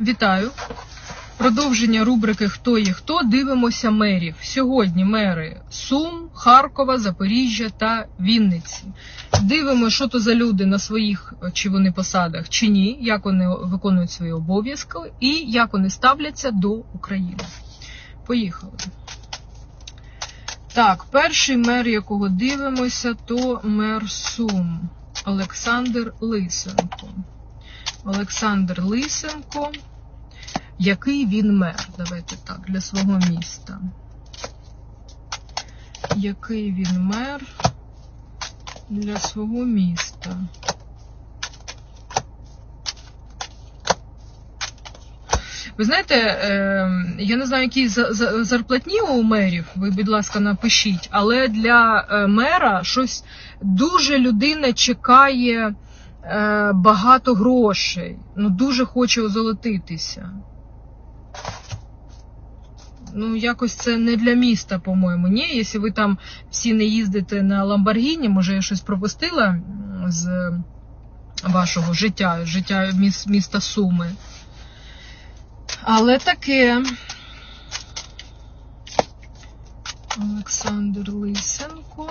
Вітаю. Продовження рубрики Хто є хто. Дивимося мерів. Сьогодні мери Сум, Харкова, Запоріжжя та Вінниці. Дивимося, що то за люди на своїх чи вони посадах, чи ні, як вони виконують свої обов'язки і як вони ставляться до України. Поїхали. Так, перший мер, якого дивимося, то мер Сум Олександр Лисенко. Олександр Лисенко. Який він мер? Давайте так, для свого міста. Який він мер для свого міста? Ви знаєте, е, я не знаю, які за- за- зарплатні у мерів, ви, будь ласка, напишіть, але для е, мера щось дуже людина чекає багато грошей. Ну, дуже хоче озолотитися. Ну, якось це не для міста, по-моєму. Ні, якщо ви там всі не їздите на Ламборгіні, може я щось пропустила з вашого життя, життя міста Суми. Але таке. Олександр Лисенко.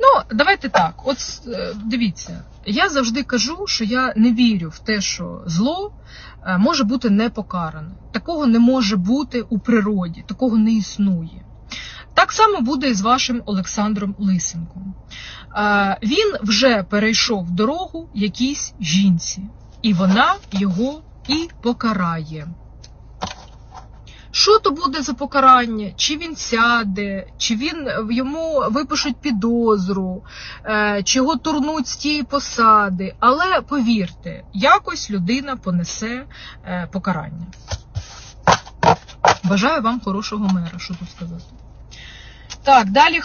Ну, давайте так. От е, дивіться, я завжди кажу, що я не вірю в те, що зло е, може бути не покаране. Такого не може бути у природі, такого не існує. Так само буде і з вашим Олександром Лисенком. Е, Він вже перейшов дорогу якійсь жінці, і вона його і покарає. Що то буде за покарання? Чи він сяде, чи він йому випишуть підозру, е, чи його турнуть з тієї посади. Але повірте, якось людина понесе е, покарання. Бажаю вам хорошого мера, що тут сказати. Так, далі